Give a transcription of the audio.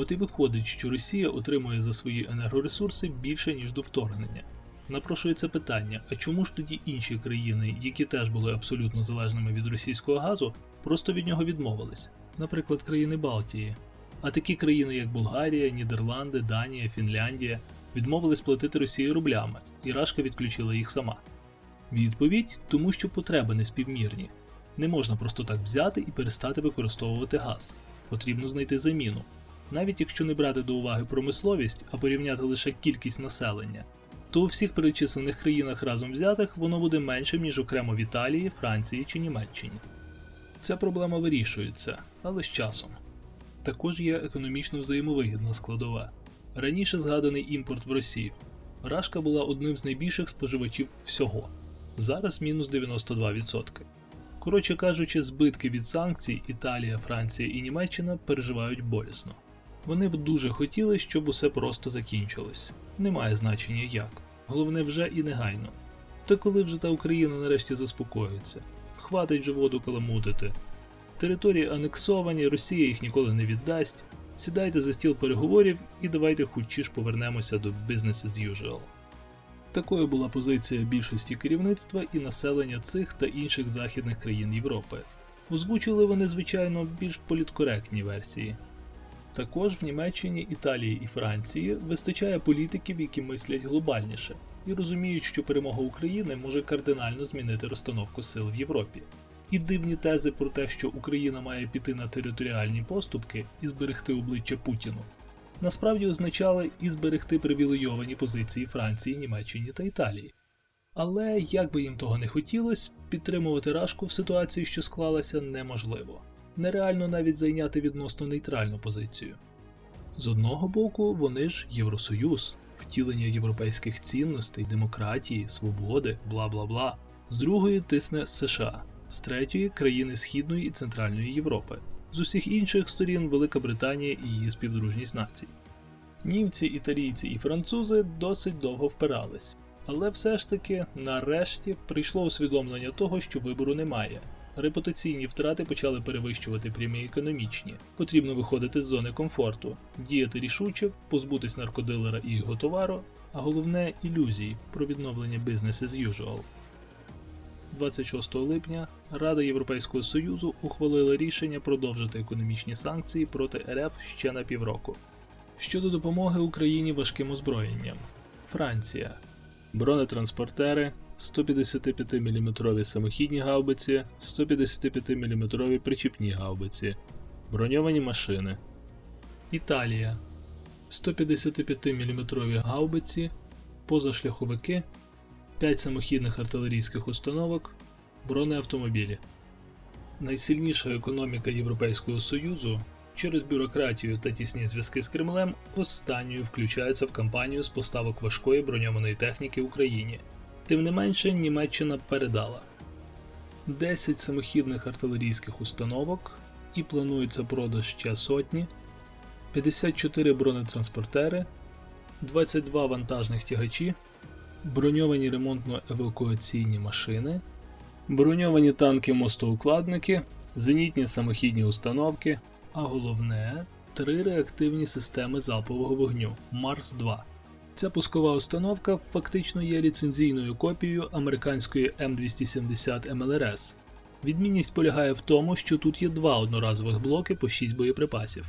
От і виходить, що Росія отримує за свої енергоресурси більше, ніж до вторгнення. Напрошується питання: а чому ж тоді інші країни, які теж були абсолютно залежними від російського газу, просто від нього відмовились? Наприклад, країни Балтії. А такі країни, як Болгарія, Нідерланди, Данія, Фінляндія, відмовились платити Росії рублями, і Рашка відключила їх сама. Відповідь тому, що потреби неспівмірні. Не можна просто так взяти і перестати використовувати газ. Потрібно знайти заміну. Навіть якщо не брати до уваги промисловість, а порівняти лише кількість населення, то у всіх перечислених країнах разом взятих воно буде меншим, ніж окремо в Італії, Франції чи Німеччині. Ця проблема вирішується, але з часом. Також є економічно взаємовигідна складова. Раніше згаданий імпорт в Росію. Рашка була одним з найбільших споживачів всього. Зараз мінус 92%. Коротше кажучи, збитки від санкцій Італія, Франція і Німеччина переживають болісно. Вони б дуже хотіли, щоб усе просто закінчилось. Немає значення як. Головне вже і негайно. Та коли вже та Україна нарешті заспокоїться, хватить же воду каламутити. Території анексовані, Росія їх ніколи не віддасть. Сідайте за стіл переговорів і давайте хутчі ж повернемося до business as usual. Такою була позиція більшості керівництва і населення цих та інших західних країн Європи. Озвучили вони, звичайно, більш політкоректні версії. Також в Німеччині, Італії і Франції вистачає політиків, які мислять глобальніше, і розуміють, що перемога України може кардинально змінити розстановку сил в Європі. І дивні тези про те, що Україна має піти на територіальні поступки і зберегти обличчя Путіну, насправді означали і зберегти привілейовані позиції Франції, Німеччині та Італії. Але як би їм того не хотілося, підтримувати Рашку в ситуації, що склалася, неможливо. Нереально навіть зайняти відносно нейтральну позицію. З одного боку, вони ж Євросоюз, втілення європейських цінностей, демократії, свободи, бла бла бла. З другої тисне США, з третьої країни Східної і Центральної Європи, з усіх інших сторін Велика Британія і її співдружність націй. Німці, італійці і французи досить довго впирались, але все ж таки, нарешті, прийшло усвідомлення того, що вибору немає. Репутаційні втрати почали перевищувати прямі економічні. Потрібно виходити з зони комфорту, діяти рішуче, позбутись наркодилера і його товару, а головне ілюзій про відновлення business as usual. 26 липня Рада Європейського Союзу ухвалила рішення продовжити економічні санкції проти РФ ще на півроку. Щодо допомоги Україні важким озброєнням, Франція, бронетранспортери, 155 мм самохідні гаубиці, 155 мм причіпні гаубиці, броньовані машини. Італія 155 мм гаубиці, позашляховики, 5 самохідних артилерійських установок, бронеавтомобілі. Найсильніша економіка Європейського Союзу через бюрократію та тісні зв'язки з Кремлем останньою включається в кампанію з поставок важкої броньованої техніки Україні. Тим не менше, Німеччина передала 10 самохідних артилерійських установок і планується продаж ще сотні, 54 бронетранспортери, 22 вантажних тягачі, броньовані ремонтно-евакуаційні машини, броньовані танки-мостоукладники, зенітні самохідні установки, а головне три реактивні системи залпового вогню Марс 2 Ця пускова установка фактично є ліцензійною копією американської М270 МЛРС. Відмінність полягає в тому, що тут є два одноразових блоки по 6 боєприпасів.